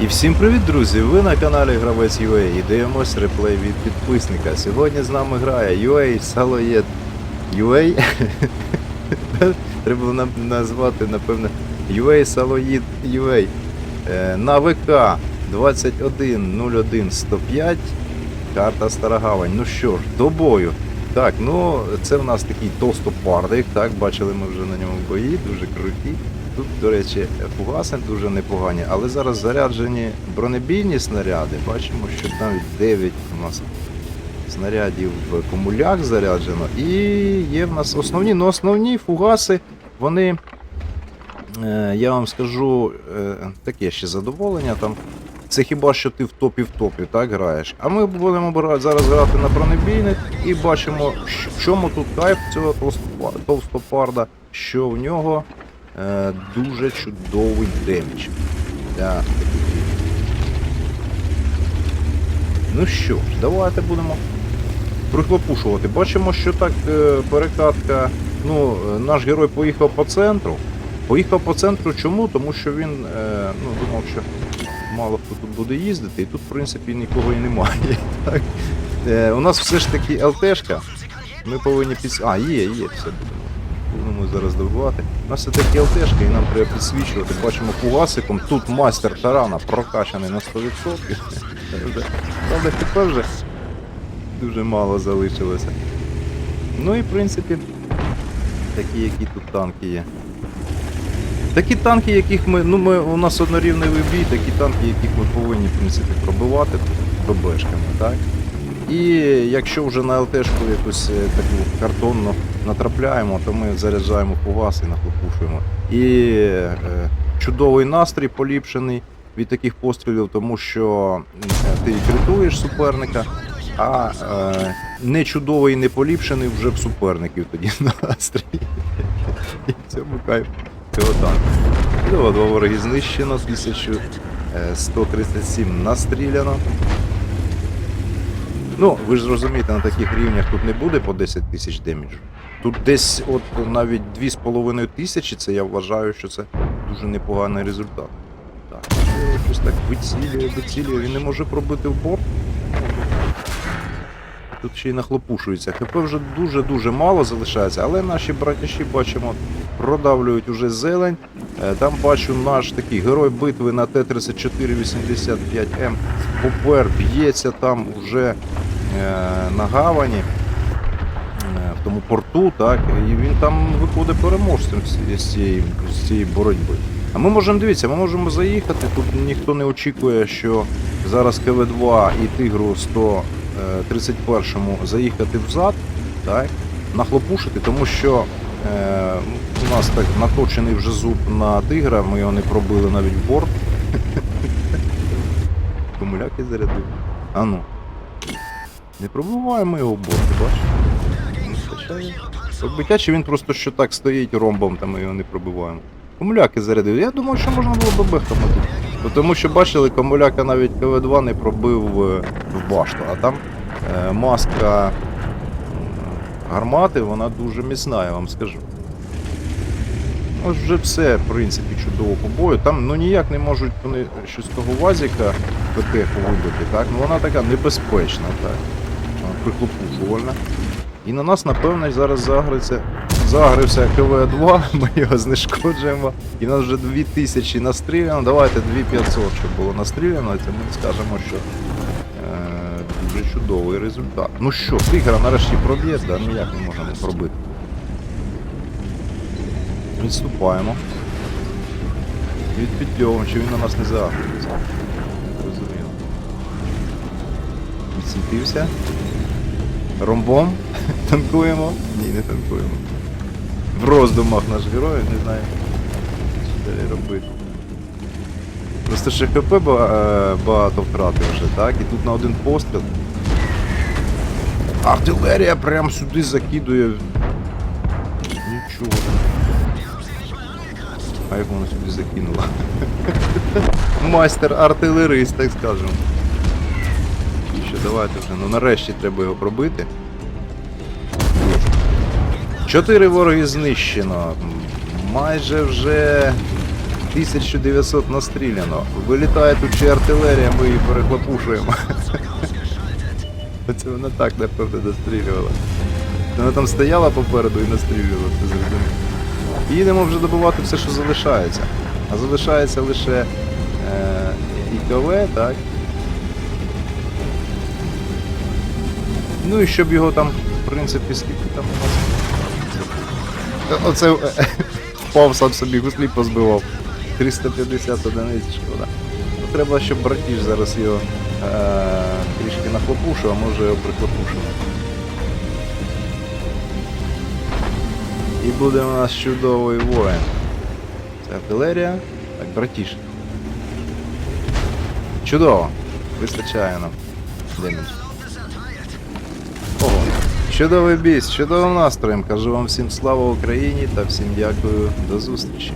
І всім привіт, друзі! Ви на каналі Гравець UA і дивимось реплей від підписника. Сьогодні з нами грає UA Салоєд UA. Треба нам назвати, напевно, UA Салоїд UA. Е, На ВК 2101105. Карта Старогавань. Ну що ж, до бою. Так, ну це в нас такий толстопардик, так, бачили ми вже на ньому бої, дуже круті. Тут, до речі, фугаси дуже непогані, але зараз заряджені бронебійні снаряди. Бачимо, що навіть 9 у нас снарядів в комулях заряджено. І є в нас основні, ну основні фугаси, вони, е, я вам скажу, е, таке ще задоволення там. Це хіба що ти в топі в топі так граєш. А ми будемо зараз грати на бронебійних і бачимо, в чому тут кайф цього толстопа- товстопарда, що в нього е, дуже чудовий демідж. для. Ну що ж, давайте будемо прихлопушувати. Бачимо, що так е, перекатка. Ну, е, наш герой поїхав по центру. Поїхав по центру чому? Тому що він е, ну, думав, що мало хто тут буде їздити, і тут, в принципі, нікого і немає. Так? Е, у нас все ж таки ЛТшка. Ми повинні під... А, є, є, все. Будемо зараз добувати. У нас все таки ЛТшка, і нам треба підсвічувати. Бачимо фугасиком. Тут майстер тарана прокачаний на 100%. Правда, тепер вже дуже мало залишилося. Ну і в принципі, такі, які тут танки є. Такі танки, яких ми. Ну, ми, у нас однорівний бій, такі танки, яких ми повинні, в принципі, пробивати ББшками, так? І якщо вже на ЛТшку якусь е, таку картонну натрапляємо, то ми заряджаємо фугас і нахлопушуємо. І е, чудовий настрій поліпшений від таких пострілів, тому що е, ти критуєш суперника, а не чудовий і не поліпшений вже в суперників тоді настрій. І в цьому кайф танку. Ну, два вороги знищено, 1137 настріляно. Ну, ви ж розумієте, на таких рівнях тут не буде по 10 тисяч деміджу. Тут десь от навіть 2,5 тисячі, це я вважаю, що це дуже непоганий результат. Так, щось так вицілює, вицілює, він не може пробити в борт. Тут ще й нахлопушується. ХП вже дуже-дуже мало залишається, але наші братіші, бачимо, продавлюють уже зелень. Е, Там бачу наш такий герой битви на Т-3485М. Попер б'ється там уже е, на гавані, е, в тому порту, так, і він там виходить переможцем з цієї, з цієї боротьби. А ми можемо дивіться, ми можемо заїхати. Тут ніхто не очікує, що зараз КВ-2 і Тигру 131 заїхати взад, так, нахлопушити, тому що е, у нас так наточений вже зуб на тигра, ми його не пробили навіть в борт. Комуляки зарядив. А ну. Не пробиваємо його в борт, ти бачиш? Не чи він просто що так стоїть ромбом, та ми його не пробиваємо. Комуляки зарядив. Я думаю, що можна було б бехами Бо Тому що бачили, комуляка навіть КВ-2 не пробив е, в башту, а там е, маска гармати, вона дуже міцна, я вам скажу. Ось вже все, в принципі, чудово по бою. Там ну ніяк не можуть вони щось того вазіка ПТ вибити, так? Ну вона така небезпечна, так. Вона Приклопушувальна. І на нас, напевно, зараз загриться. Загрився КВ-2, ми його знешкоджуємо. І в нас вже 2000 настріляно. Давайте 2500, щоб було настріляно, це ми скажемо, що е, дуже чудовий результат. Ну що, тигра нарешті проб'є, да, ніяк не можемо пробити. Відступаємо. Від чи він на нас не загрузиться. Розуміло. Відсвітився. Ромбом. Танкуємо. Ні, не танкуємо. В роздумах наш герой, не знаю, що далі робити. Просто ще ХП е, багато втратив вже, так? І тут на один постріл. Артилерія прям сюди закидує. Нічого. А як вона сюди закинула? Майстер артилерист, так скажемо. Що, давайте вже. Ну нарешті треба його пробити. Чотири вороги знищено. Майже вже 1900 настріляно. Вилітає тут ще артилерія, ми її перехлопушуємо. Оце вона так, напевно, настрілювала. Вона там стояла попереду і настрілювала, ти зрозумів. Їдемо вже добувати все, що залишається. А залишається лише е, ІКВ, так? Ну і щоб його там, в принципі, скільки там у нас. Оце е, впав сам собі гуслі позбивав. 350 одиниць шкода. Ну, треба, щоб братіж зараз його е, трішки нахлопушив, а може його прихлопушив. І буде у нас чудовий воїн. Це артилерія. Так, братіш. Чудово. Вистачає нам. Демідж. Ого. Чудовий бій, з чудовим настроєм. Кажу вам всім слава Україні та всім дякую. До зустрічі.